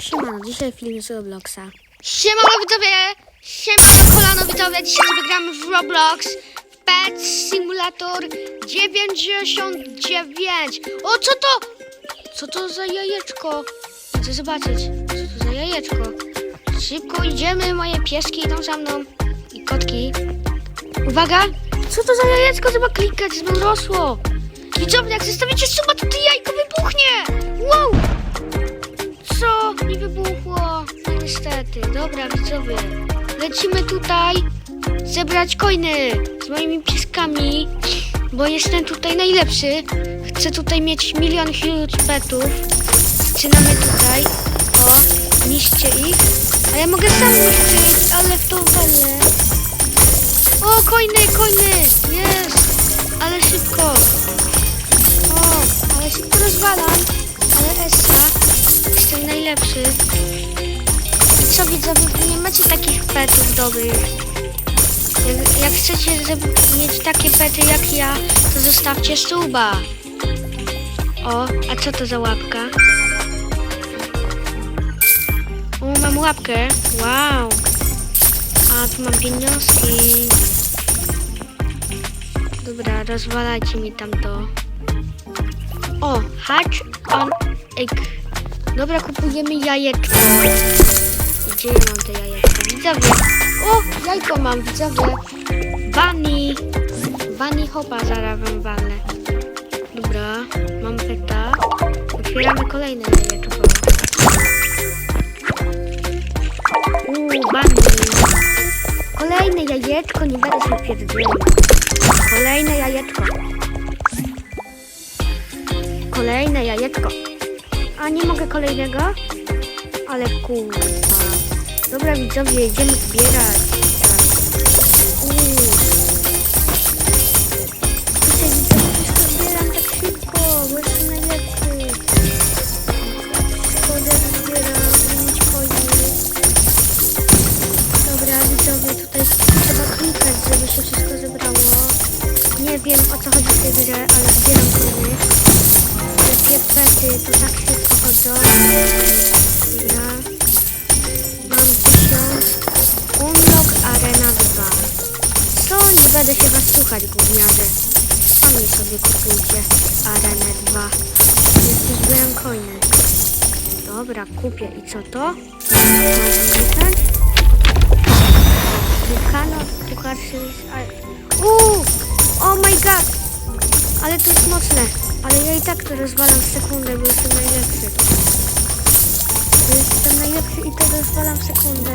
Siemano, dzisiaj film z Robloxa. Siemano widzowie! Siemano kolano widzowie! Dzisiaj sobie gramy w Roblox Pet Simulator 99 O co to? Co to za jajeczko? Chcę zobaczyć. Co to za jajeczko? Szybko idziemy, moje pieski idą za mną. I kotki. Uwaga! Co to za jajeczko? Trzeba klikać, żeby rosło. Widzowie, jak zostawicie suba, to to jajko wybuchnie! Wow! Wybuchło. No niestety. Dobra, widzowie. Lecimy tutaj zebrać coiny z moimi pieskami, bo jestem tutaj najlepszy. Chcę tutaj mieć milion huge petów. Zaczynamy tutaj. O, niszcie ich. A ja mogę sam niszczyć, ale w to walę. O, coiny, coiny! Jest! Ale szybko. O, ale szybko rozwalam. Ale Essa. Jestem najlepszy. I co widzowie, nie macie takich petów dobrych. Jak, jak chcecie mieć takie pety jak ja, to zostawcie suba. O, a co to za łapka? O, mam łapkę. Wow. A, tu mam pieniążki. Dobra, rozwalajcie mi tam to. O, hatch on egg. Dobra, kupujemy jajeczko. Gdzie ja mam te jajeczko? Widzowie. O, jajko mam, widzowie. Bunny. Bunny hopa zaraz wam walę. Dobra, mam peta. Otwieramy kolejne jajeczko. Uuu, bunny. Kolejne jajeczko, nie będę się pierdzielił. Kolejne jajeczko. Kolejne jajeczko. A nie mogę kolejnego? Ale kurwa. Dobra widzowie, idziemy zbierać. Się. Nie wiem o co chodzi w tej grze, ale zbieram coiny. Te pety to tak szybko chodzą. Dobra. Mam tysiąc. Unlock Arena 2. Co? Nie będę się was słuchać, gówniarze. Sami sobie kupujcie Arenę 2. Jeszcze zbieram coiny. Dobra, kupię. I co to? Wulkano, pukarszy... Uuu! Oh my god! Ale to jest mocne. Ale ja i tak to rozwalam w sekundę, bo jestem najlepszy. Bo Jestem najlepszy i to rozwalam w sekundę.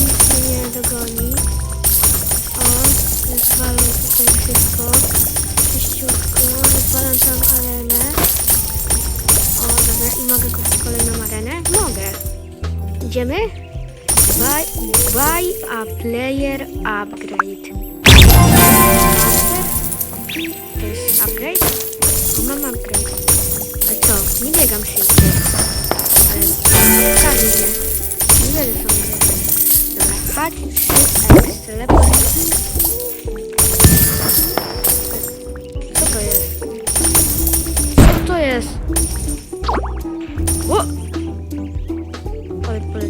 Nikt mnie nie dogoni. O, rozwalam tutaj wszystko. Czyściutko. Rozwalam tam arenę. O, dobra. I mogę kupić kolejną arenę? Mogę. Idziemy? Buy, buy a player upgrade.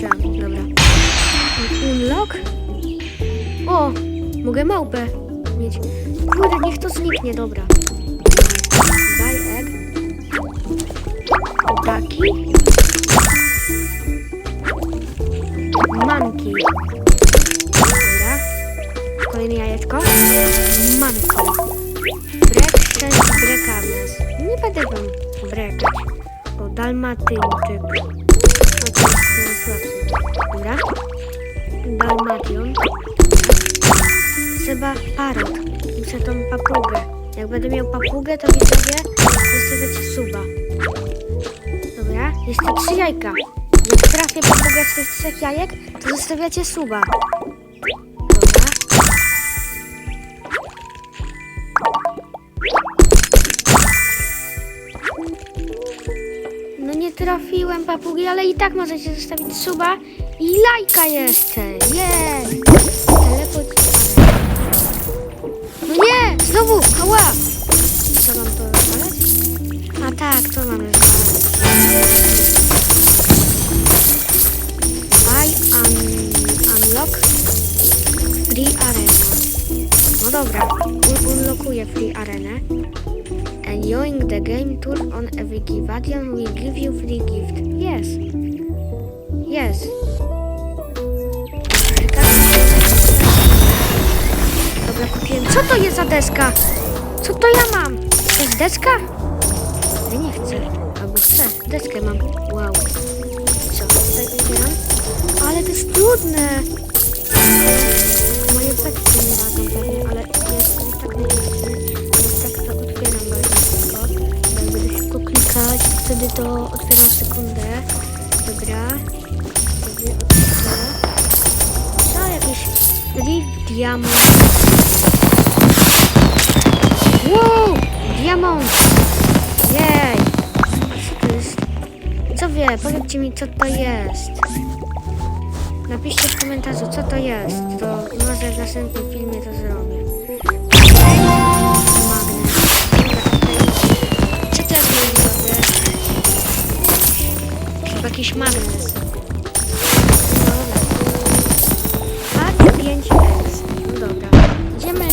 Poleciałam, dobra. Unlock? O! Mogę małpę mieć. Kurde, niech to zniknie, dobra. Buy egg. Chłopaki. Manki. Dobra. Kolejne jajeczko. Manki. Brek, szczęść, brekawnes. Nie będę wam brekać. O, dalmatyńczyk. Najsłabszy. Dobra. Dalmation. Trzeba parot. Muszę tą papugę. Jak będę miał papugę, to widzowie zostawiacie suba. Dobra, jeszcze trzy jajka. Jak trafię papugę z tych trzech jajek, to zostawiacie suba. trafiłem papugi, ale i tak możecie zostawić suba i lajka jeszcze. Jej! Telefon. No nie! Znowu! Hała! Co mam to rozwalać? A tak, to mam rozwalać. Un unlock free arena. No dobra, unlockuję free arenę. Enjoying the game tour on a Wikivadian will give you free gift. Yes. Yes. Dobra, kupiłem. Co to jest za deska? Co to ja mam? To jest deska? Ja nie chcę. Albo chcę. Deskę mam. Wow. Co? Tutaj otwieram. Ale to jest trudne. Moje pety nie radzą pewnie, ale wtedy to otwieram sekundę. Dobra. Co? Jakiś Reef Diamond. Wow! Diamond! Jej! Co to jest? Co wie? Powiedzcie mi, co to jest. Napiszcie w komentarzu, co to jest. To może w następnym filmie to zrobię. Chyba jakiś magnes. Dobra. Hard 5X. No dobra. Idziemy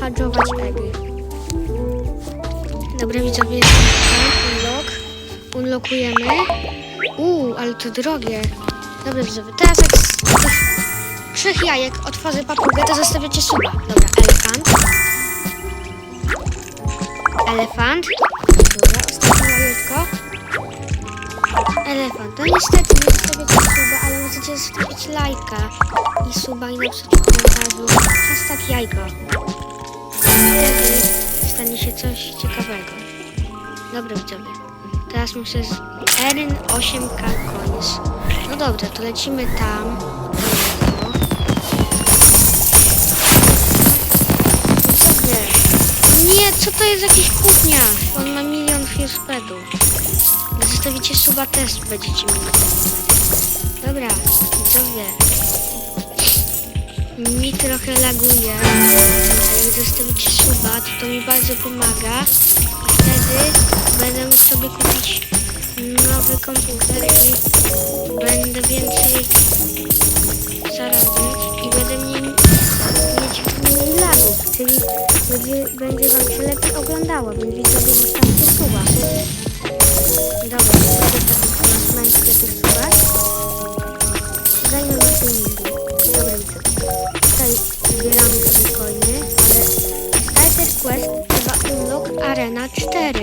hadżować eggy. Dobra, widzowie, unlock. Unlockujemy. Uuu, ale to drogie. Dobra, widzowie, teraz jak z tych trzech jajek otworzę papugę, to zostawiacie suba. Dobra, elefant. Elefant. Dobra, ostatnie jajeczko. Elefant. No niestety nie zostawiacie suba, ale możecie zostawić lajka i suba i napisać w komentarzu hashtag jajko. Wtedy stanie się coś ciekawego. Dobra widzowie. Teraz muszę z Erin 8K coins. No dobra, to lecimy tam. Nie, co to jest jakiś kuchnia? On ma milion. Jak zostawicie suba też będziecie mieli. Dobra, widzowie. Mi trochę laguje, ale jak zostawicie suba, to to mi bardzo pomaga. I wtedy będę mógł sobie kupić nowy komputer i będę więcej zarabiać i będę mieć Mniej lagów, czyli będzie, będzie wam się lepiej oglądało, więc widzowie zostawcie suba. Dobra, to zmęczcie tych subach. Zajmę na filmiku. Dobra. Tutaj zbieramy coiny, ale Starter Quest chyba Unlock Arena 4.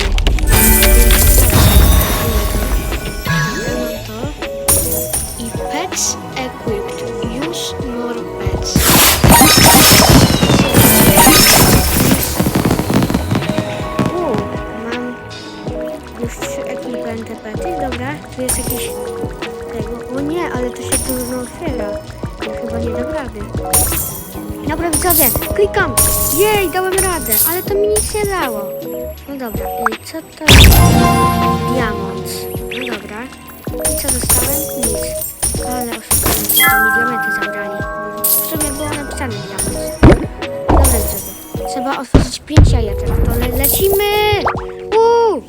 tego. O nie, ale to się trudno otwiera. Ja chyba nie dam rady. Dobra, widzowie, klikam. Jej, dałem radę, ale to mi nic nie dało. No dobra, i co to? Diamond. No dobra. I co dostałem? Nic. Ale oszukałem, to mi diamenty zabrali. W sumie było napisane diamond. Dobra, widzowie. Trzeba otworzyć pięć jajeczek. To le lecimy! Uuu!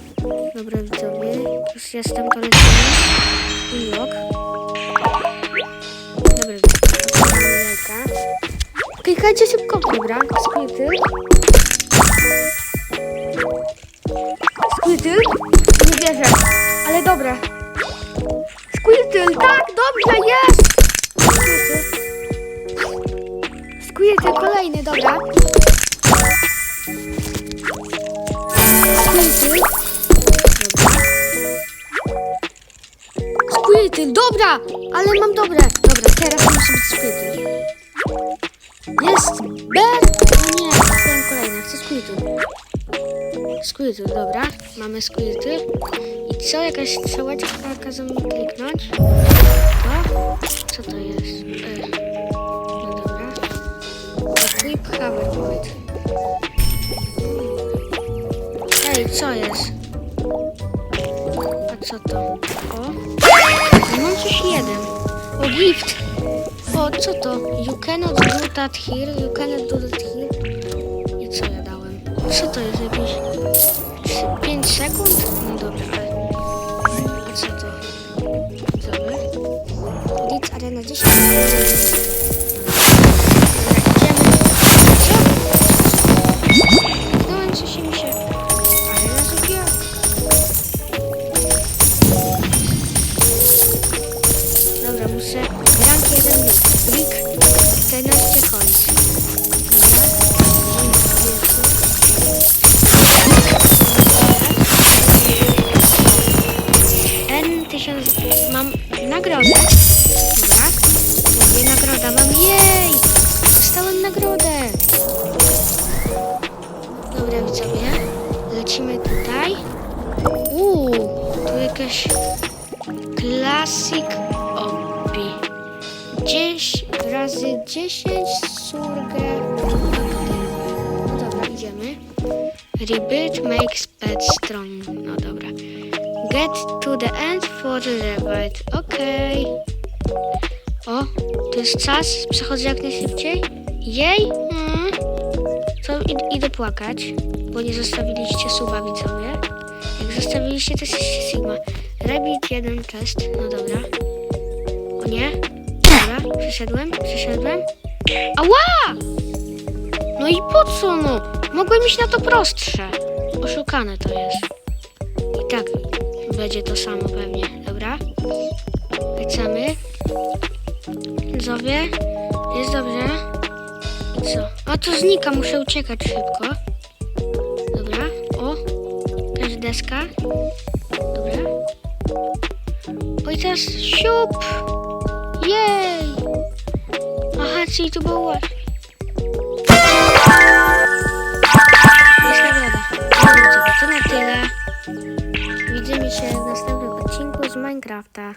Dobra, widzowie. Już jestem, to lecimy. Unlock. Dobra, jajka. Klikajcie szybko. Dobra, Squirtle. Squirtle? Nie wierzę. Ale dobra. Squirtle, tak, dobrze, jest! Squirtle, kolejny, dobra. Dobra! Ale mam dobre. Dobra, teraz musi być Squirtle. Jest! B! No nie, chciałem kolejny. Chcę Squirtle. Squirtle, dobra. Mamy Squirtle. I co? Jakaś strzałeczka kazał mi kliknąć. To? Co to jest? E. No dobra. Equip hoverboard. Ej, co jest? A co to? O! O, gift! O, co to? You cannot do that here, you cannot do that here. I co ja dałem? Co to jest? Jakieś 5 sekund? No dobra. A co to? Dobra. Blitz Arena 10. nagrodę. Dobra. Mówię, nagroda mam. Jej! Dostałem nagrodę. Dobra, widzowie. Lecimy tutaj. Uuu, tu jakaś Classic Obi. 10 razy 10 surge. No dobra, idziemy. Rebuild makes pet strong. No dobra. Get to the end for the rebuild. Okej. O, to jest czas. Przechodzę jak najszybciej. Jej! Mm. To id- idę płakać, bo nie zostawiliście suba widzowie. Jak zostawiliście, to jesteście Sigma. Rabbit jeden test. No dobra. O nie. Dobra, przeszedłem, przeszedłem. Ała! No i po co no? Mogłem iść na to prostsze. Oszukane to jest. I tak będzie to samo pewnie. Dobra. Lecimy. Widzowie. Jest dobrze. Co? A to znika, muszę uciekać szybko. Dobra. O. Też deska. Dobra. Oj, teraz siup! Jej! Aha, czyli to było łatwiej. Jest nagroda. To na tyle. Widzimy się w następnym odcinku z Minecrafta.